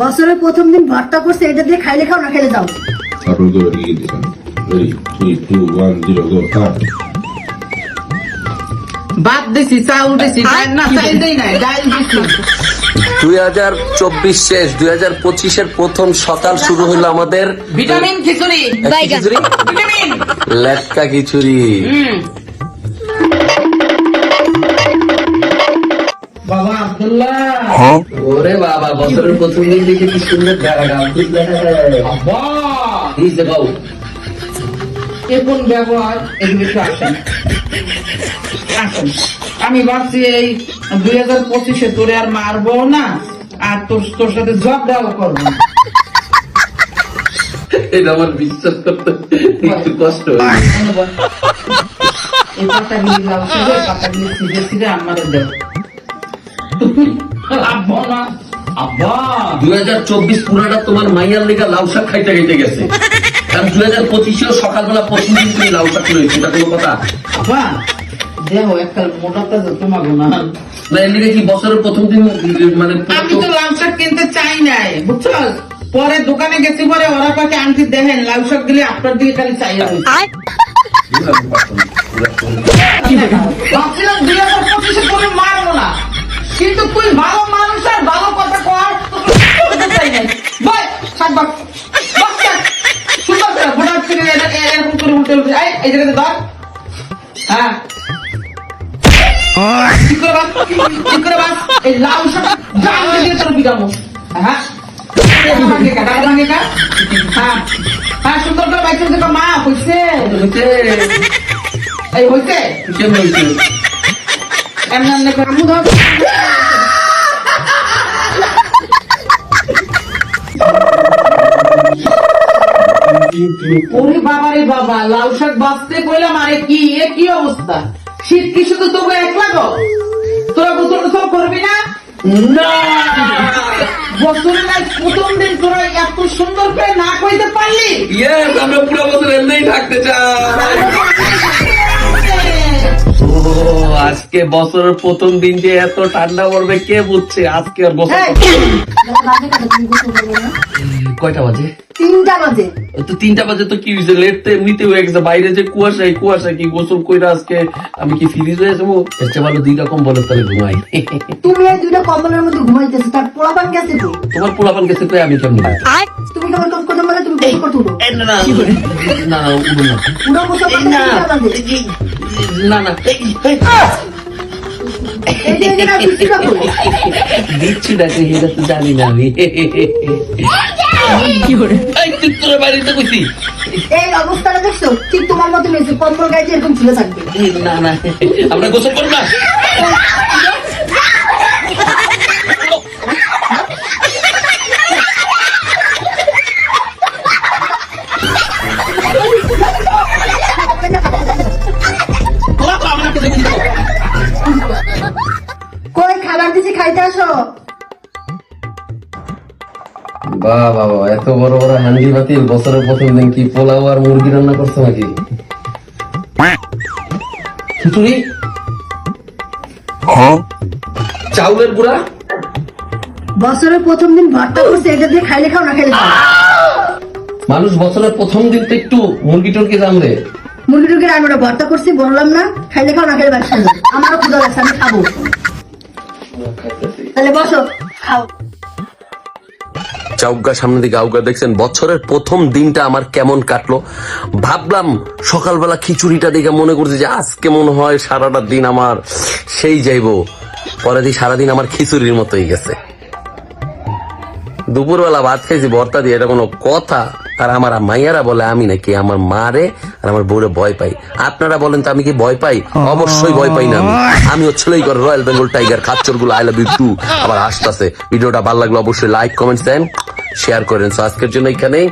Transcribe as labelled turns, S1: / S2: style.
S1: বছরের প্রথম দিন ভর্তা করছে এটা দিয়ে খাইলে খাও না খেলে যাও।
S2: দিছি চাউল দিছি না চাইল দেই নাই ডাল দিছি।
S3: দুই হাজার চব্বিশ শেষ দুই হাজার পঁচিশের প্রথম সকাল শুরু হলো আমাদের।
S2: ভিটামিন খিচুড়ি।
S3: খিচুড়ি। লেটকা খিচুড়ি।
S2: হুম
S3: ওরে বাবা বছরের প্রথম দিন দেখে কি সুন্দর দেখা গাছ দেখা যায়।
S2: আব্বা
S3: এই যে বাবু।
S2: এ কোন ব্যবহার? এগুলো একটু আসেন। আসেন। আমি ভাবছি এই দুই হাজার পঁচিশে তোরে আর মারবো না আর তোর তোর সাথে ঝগড়াও করব না।
S3: এটা আমার বিশ্বাস করতে একটু কষ্ট হয়
S2: এই পাতাগুলি লাউ ছিঁড়ে পাতাগুলি ছিঁড়ে ছিঁড়ে আমারে আব্বা
S3: দুই হাজার চব্বিশ পুরাটা তোমার মাইয়ার লেগা লাউ শাক খাইতে খাইতে গেছে। কারণ দুই হাজার পঁচিশেও সকালবেলা প্রথম দিন তুমি লাউ শাক রয়েছে এটা কোনো কথা।
S2: আব্বা দেহ একটা মোটা তাজা তোমাকে না?
S3: না এর লিগে কি বছরের প্রথম দিন মানে
S2: আমি তো লাউ শাক কিনতে চাই নাই বুঝছ? পরে দোকানে গেছি পরে ওরা পাকে আনতে দেখেন লাউ শাক দিলে আপনার দিকে খালি চাই ভাবছিলাম দুই হাজার পঁচিশে করে মারবো না কিন্তু তুই ভালো মানুষ আর ভালো কথা কর বল শাক বাক বাক শাক সুন্দর করে ফোটা থেকে এর- এর- এরকম করে উল্টে উল্টে। এই ওরে তোকে একলা তোরা গোসল টোসল করবি না?
S3: না।
S2: বছরের তোরা এত সুন্দর করে না কইতে পারলি?
S3: ইয়েস আমরা পুরো বছর এমনিই থাকতে চাই। আজকে বছরের প্রথম দিন যে এত ঠান্ডা পড়বে কে বুঝছে আজকে আর বছর? কয়টা বাজে
S1: তিনটা বাজে
S3: তো তিনটা বাজে তো কি হয়েছে লেট তো এমনিতে হয়ে গেছে বাইরে যে কুয়াশা এই কুয়াশা কি গোসল কইরা আজকে আমি কি ফ্রিজ হয়ে যাব এর চেয়ে ভালো দুই রকম বলে তাহলে ঘুমাই
S1: তুমি এই দুইটা কম্বলের মধ্যে ঘুমাইতেছো তার পোলাপান গেছে তো
S3: তোমার পোলাপান গেছে কই আমি কেমন
S1: তুমি তুমি
S3: না না না না না না।
S1: এই যে এখানে বৃষ্টিটা পড়ে।
S3: দিচ্ছি না তুই এটা তো জানি না আমি। কি করে? তোর বাড়িতে কইছি।
S1: এই অবস্থাটা দেখছ? ঠিক তোমার মতো মেয়েছে কম্বল গাইছে এরকম ঝুলে থাকবে।
S3: না না আমরা গোসল করব না। বাহ বাবা এত বড় বড় হান্ডি বাতিল বছরের প্রথম দিন কি পোলাও আর মুরগি রান্না করছে নাকি? খিচুড়ি? চাউলের গুঁড়া?
S1: বছরের প্রথম দিন ভর্তা করছে এটা দিয়ে খাইলে খাও না যাও
S3: মানুষ বছরের প্রথম দিন তো একটু মুরগি টুরগি জানবে
S1: মুরগি টুরগি আমি ওটা ভর্তা করছি বললাম না খাইলে খাও না খেলে ব্যবসা আমারও ক্ষুদা লাগছে আমি খাব। তাহলে বসো
S3: চাউগা সামনে দিকে আউগা দেখছেন, বছরের প্রথম দিনটা আমার কেমন কাটলো। ভাবলাম সকালবেলা খিচুড়িটা দেখে মনে করছি যে আজকে মনে হয় সারাটা দিন আমার সেই যাইবো। পরে দিয়ে সারাদিন আমার খিচুড়ির মতোই গেছে। দুপুরবেলা ভাত খাইছি, ভর্তা দিয়ে, এটা কোনো কথা। আর আমার মাইয়ারা বলে, আমি নাকি আমার মারে আর আমার বউরে ভয় পাই। আপনারা বলেন, তো আমি কি ভয় পাই? অবশ্যই ভয় পাই না আমি। আমি হচ্ছিল রয়্যাল বেঙ্গল টাইগার খাচ্চরগুলো আই লাভ ইউ টু আবার আসতেছে ভিডিওটা ভালো লাগল অবশ্যই লাইক কমেন্টস দেন শেয়ার করেন। সো আজকের জন্য এখানেই।